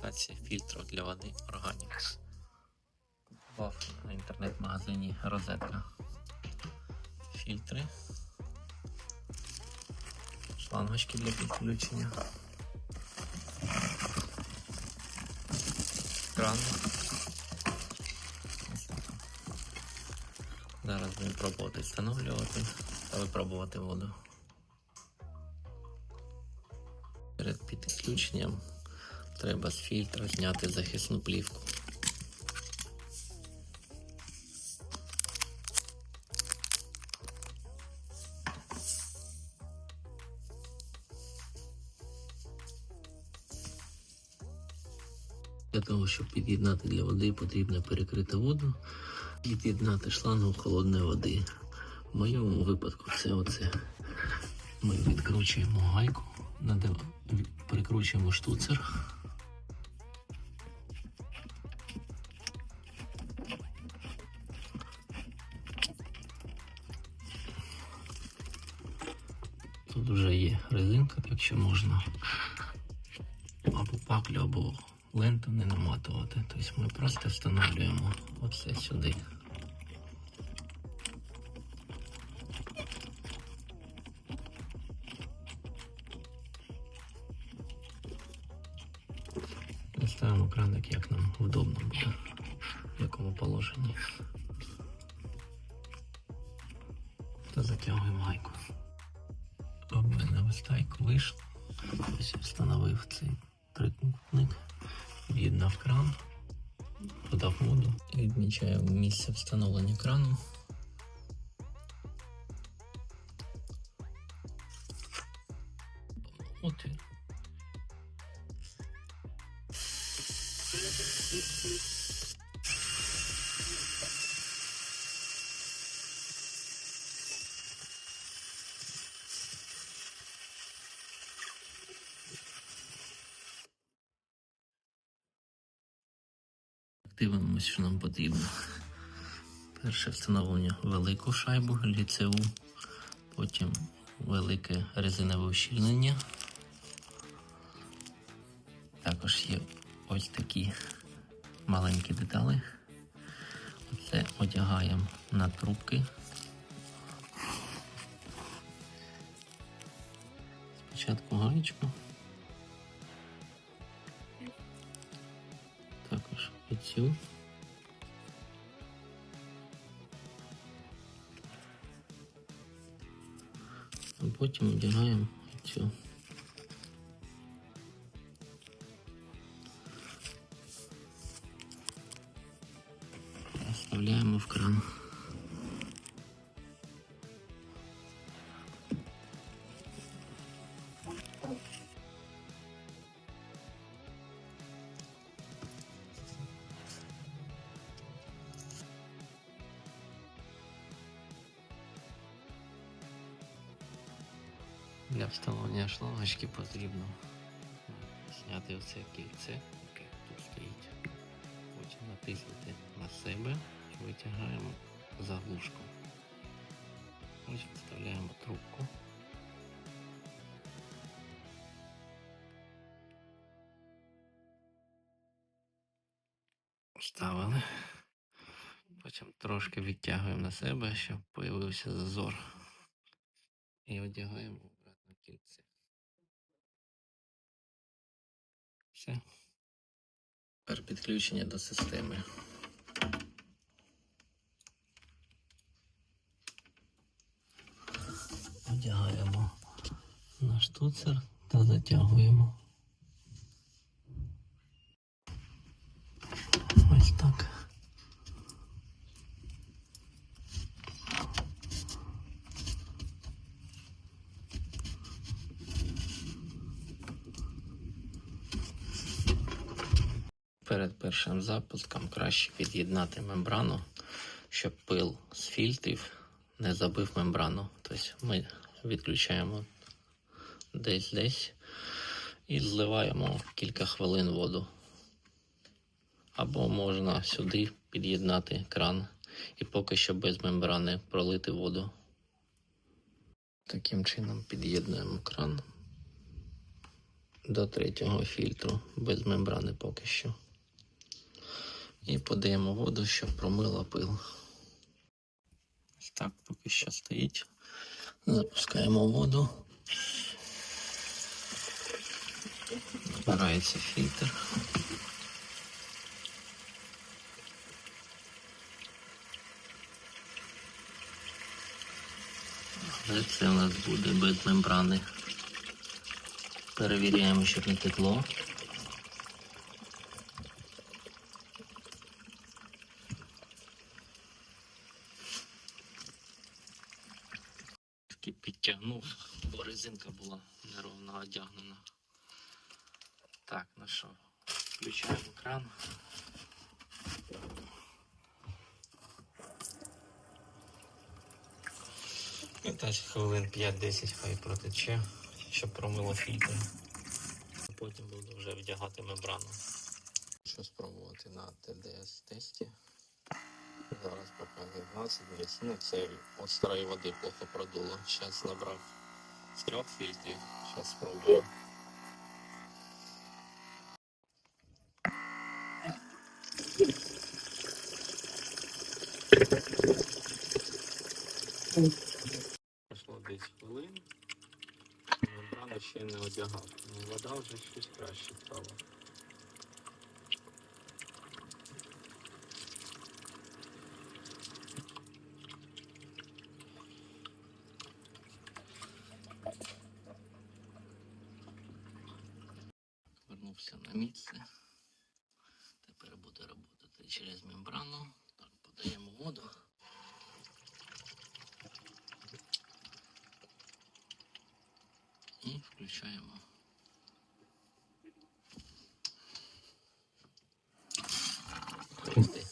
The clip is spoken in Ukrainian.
комплектація фільтру для води Organix. Купував на інтернет-магазині розетка. Фільтри. Шлангочки для підключення. Кран. Зараз будемо пробувати встановлювати та випробувати воду. Перед підключенням треба з фільтра зняти захисну плівку. Для того, щоб під'єднати для води, потрібно перекрити воду і під'єднати шлангу холодної води. В моєму випадку це оце. Ми відкручуємо гайку, прикручуємо штуцер. Тут вже є резинка, так що можна або паклю, або ленту не наматувати. Тобто ми просто встановлюємо оце сюди. Ставимо краник, як нам удобно буде, в якому положенні. Та затягуємо гайку. Ось гайку вийшло. Ось встановив цей трикутник, від'єднав кран, подав воду. Відмічаю місце встановлення крану. Отвір. Дивимось, що нам потрібно. Перше встановлення велику шайбу ліцеу, потім велике резинове ущільнення. Також є ось такі маленькі деталі. Оце одягаємо на трубки. Спочатку гаєчку. Оцю. А потім одягаємо цю. Для встановлення шлангочки потрібно зняти оце кільце, яке тут стоїть. Потім натиснути на себе і витягаємо заглушку. Ось вставляємо трубку. Вставили. Потім трошки відтягуємо на себе, щоб появився зазор. І одягаємо кільце. Все. Тепер підключення до системи. Одягаємо наш туцер та затягуємо. Ось так. Перед першим запуском краще під'єднати мембрану, щоб пил з фільтрів не забив мембрану. Тобто ми відключаємо десь десь і зливаємо кілька хвилин воду. Або можна сюди під'єднати кран і поки що без мембрани пролити воду. Таким чином під'єднуємо кран до третього фільтру без мембрани поки що. І подаємо воду, щоб промила пил. Так поки що стоїть. Запускаємо воду. Збирається фільтр. Але це у нас буде без мембрани. Перевіряємо, щоб не текло. Таки підтягнув, бо резинка була неровно одягнена. Так, ну що, включаємо кран. І десь хвилин 5-10 хай протече, щоб промило фільтр. Потім буду вже вдягати мембрану. Що спробувати на ТДС тесті. Зараз показує 20 десь. Ну от старої води плохо продуло. Зараз набрав з трьох фільтрів. Зараз спробую. Пройшло 10 хвилин. Мембрану ще не одягав. Вода вже щось краще стала. Вернувся на місце. Тепер буде працювати через мембрану. Так, подаємо воду. І включаємо. Хрести.